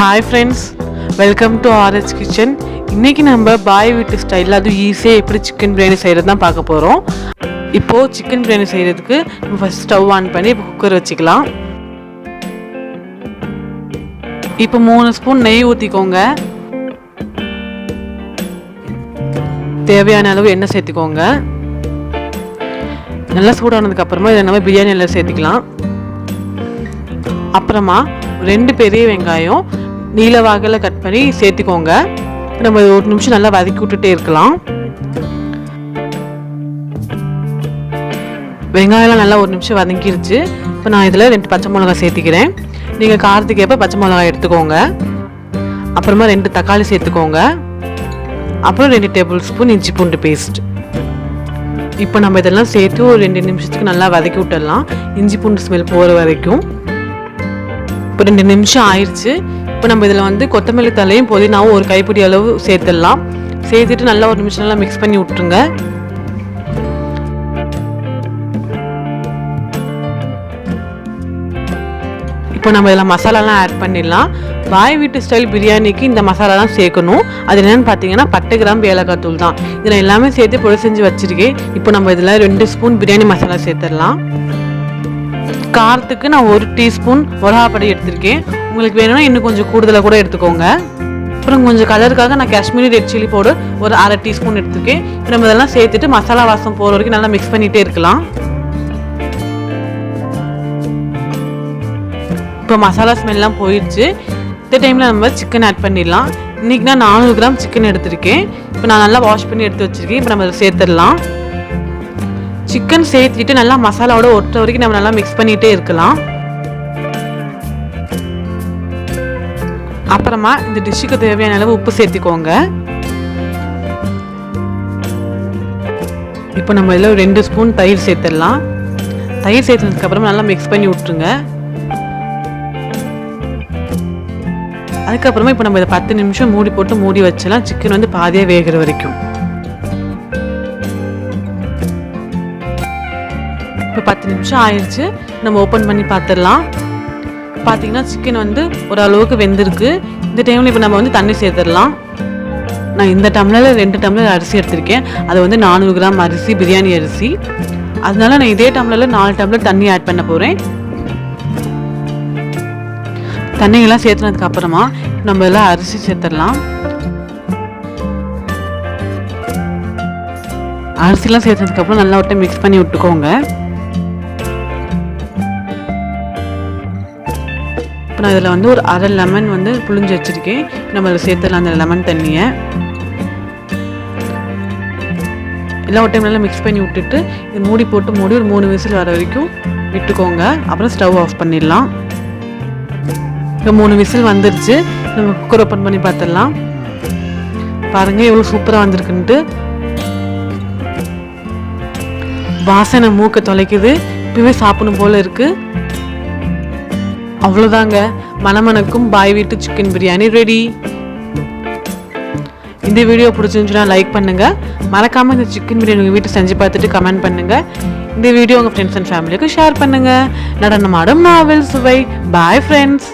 Hi friends welcome to RH kitchen இன்றைக்கி நம்ம பாய் வீட்டு ஸ்டைலில் அதுவும் ஈஸியாக எப்படி சிக்கன் பிரியாணி செய்கிறது தான் பார்க்க போகிறோம் இப்போது சிக்கன் பிரியாணி செய்கிறதுக்கு நம்ம ஃபஸ்ட் ஸ்டவ் ஆன் பண்ணி இப்போ குக்கர் வச்சுக்கலாம். இப்போ மூணு ஸ்பூன் நெய் ஊற்றிக்கோங்க தேவையான அளவு எண்ணெய் சேர்த்துக்கோங்க. நல்லா சூடானதுக்கு அப்புறமா இதை நம்ம பிரியாணி எல்லாம் சேர்த்துக்கலாம். அப்புறமா ரெண்டு பெரிய வெங்காயம் நீல கட் பண்ணி சேர்த்துக்கோங்க. நம்ம ஒரு நிமிஷம் நல்லா வதக்கி விட்டுட்டே இருக்கலாம். வெங்காயம்லாம் நல்லா ஒரு நிமிஷம் வதங்கிருச்சு. இப்போ நான் இதில் ரெண்டு பச்சை மிளகாய் சேர்த்துக்கிறேன். நீங்கள் காரத்துக்கு ஏற்ப பச்சை மிளகாய் எடுத்துக்கோங்க. அப்புறமா ரெண்டு தக்காளி சேர்த்துக்கோங்க. அப்புறம் ரெண்டு டேபிள் ஸ்பூன் இஞ்சி பூண்டு பேஸ்ட். இப்போ நம்ம இதெல்லாம் சேர்த்து ஒரு ரெண்டு நிமிஷத்துக்கு நல்லா வதக்கி விட்டுடலாம். இஞ்சி பூண்டு ஸ்மெல் போகிற வரைக்கும். இப்போ ரெண்டு நிமிஷம் ஆயிடுச்சு இப்போ நம்ம இதில் வந்து கொத்தமல்லி தலையும் புதினாவும் ஒரு கைப்பிடி அளவு சேர்த்துடலாம். சேர்த்துட்டு நல்லா ஒரு நிமிஷம் நல்லா மிக்ஸ் பண்ணி விட்டுருங்க. இப்போ நம்ம இதில் மசாலாலாம் ஆட் பண்ணிடலாம். வாய் வீட்டு ஸ்டைல் பிரியாணிக்கு இந்த மசாலாலாம் சேர்க்கணும். அது என்னென்னு பார்த்தீங்கன்னா பத்து கிராம் ஏலக்காய் தூள் தான். இதில் எல்லாமே சேர்த்து பொடி செஞ்சு வச்சுருக்கேன். இப்போ நம்ம இதில் ரெண்டு ஸ்பூன் பிரியாணி மசாலா சேர்த்துடலாம். காரத்துக்கு நான் ஒரு டீஸ்பூன் மிளகாப்பொடி எடுத்திருக்கேன். உங்களுக்கு வேணும்னா இன்னும் கொஞ்சம் கூடுதலாக கூட எடுத்துக்கோங்க. அப்புறம் கொஞ்சம் கலருக்காக நான் காஷ்மீரி ரெட் சில்லி பவுடர் ஒரு அரை டீஸ்பூன் எடுத்துருக்கேன். இப்போ நம்ம இதெல்லாம் சேர்த்துட்டு மசாலா வாசம் போகிற வரைக்கும் நல்லா மிக்ஸ் பண்ணிகிட்டே இருக்கலாம். இப்போ மசாலா ஸ்மெல்லாம் போயிடுச்சு இந்த டைமில் நம்ம சிக்கன் ஆட் பண்ணிடலாம். இன்றைக்கி நான் நானூறு கிராம் சிக்கன் எடுத்திருக்கேன். இப்போ நான் நல்லா வாஷ் பண்ணி எடுத்து வச்சுருக்கேன். இப்போ நம்ம அதை சேர்த்துடலாம். சிக்கன் சேர்த்துட்டு நல்லா மசாலாவோட ஒட்டுற வரைக்கும் நம்ம நல்லா மிக்ஸ் பண்ணிகிட்டே இருக்கலாம். அப்புறமா இந்த டிஷ்ஷுக்கு தேவையான அளவு உப்பு சேர்த்துக்கோங்க. இப்போ நம்ம இதில் ரெண்டு ஸ்பூன் தயிர் சேர்த்துடலாம். தயிர் சேர்த்ததுக்கு அப்புறம் நல்லா மிக்ஸ் பண்ணி விட்டுருங்க. அதுக்கப்புறமா இப்போ நம்ம இதை பத்து நிமிஷம் மூடி போட்டு மூடி வச்சலாம். சிக்கன் வந்து பாதியாக வேகிற வரைக்கும். இப்போ பத்து நிமிஷம் ஆயிடுச்சு நம்ம ஓப்பன் பண்ணி பார்த்துடலாம் பார்த்தீங்கன்னா சிக்கன் வந்து ஓரளவுக்கு வெந்திருக்கு. இந்த டைமில் இப்போ நம்ம வந்து தண்ணி சேர்த்துடலாம். நான் இந்த டம்ளரில் ரெண்டு டம்ளர் அரிசி எடுத்திருக்கேன். அது வந்து நானூறு கிராம் அரிசி பிரியாணி அரிசி. அதனால நான் இதே டம்ளரில் நாலு டம்ளர் தண்ணி ஆட் பண்ண போகிறேன் தண்ணியெல்லாம் சேர்த்துனதுக்கு அப்புறமா நம்ம எல்லாம் அரிசி சேர்த்துடலாம். அரிசிலாம் சேர்த்ததுக்கப்புறம் நல்லா விட்டு மிக்ஸ் பண்ணி விட்டுக்கோங்க. இப்போ நான் இதில் வந்து ஒரு அரை லெமன் வந்து புளிஞ்சு வச்சுருக்கேன். நம்ம அதில் சேர்த்துடலாம் அந்த லெமன் தண்ணியை. எல்லாம் ஒரு டைம் நல்லா மிக்ஸ் பண்ணி விட்டுட்டு இது மூடி போட்டு மூடி ஒரு மூணு விசில் வர வரைக்கும் விட்டுக்கோங்க. அப்புறம் ஸ்டவ் ஆஃப் பண்ணிடலாம். இப்போ மூணு விசில் வந்துருச்சு. நம்ம குக்கர் ஓப்பன் பண்ணி பார்த்துடலாம் பாருங்கள் எவ்வளோ சூப்பராக வந்திருக்குன்ட்டு. வாசனை மூக்கை தொலைக்குது. இப்போவே சாப்பிடணும் போல் இருக்குது அவ்வளோதாங்க மணமணக்கும் பாய் வீட்டு சிக்கன் பிரியாணி ரெடி இந்த வீடியோ பிடிச்சிருந்துச்சுன்னா லைக் பண்ணுங்கள் மறக்காமல் இந்த சிக்கன் பிரியாணி உங்கள் வீட்டு செஞ்சு பார்த்துட்டு கமெண்ட் பண்ணுங்கள் இந்த வீடியோ உங்கள் ஃப்ரெண்ட்ஸ் அண்ட் ஃபேமிலிக்கு ஷேர் பண்ணுங்கள் நடனமாடும் நாவல் சுவை. Bye friends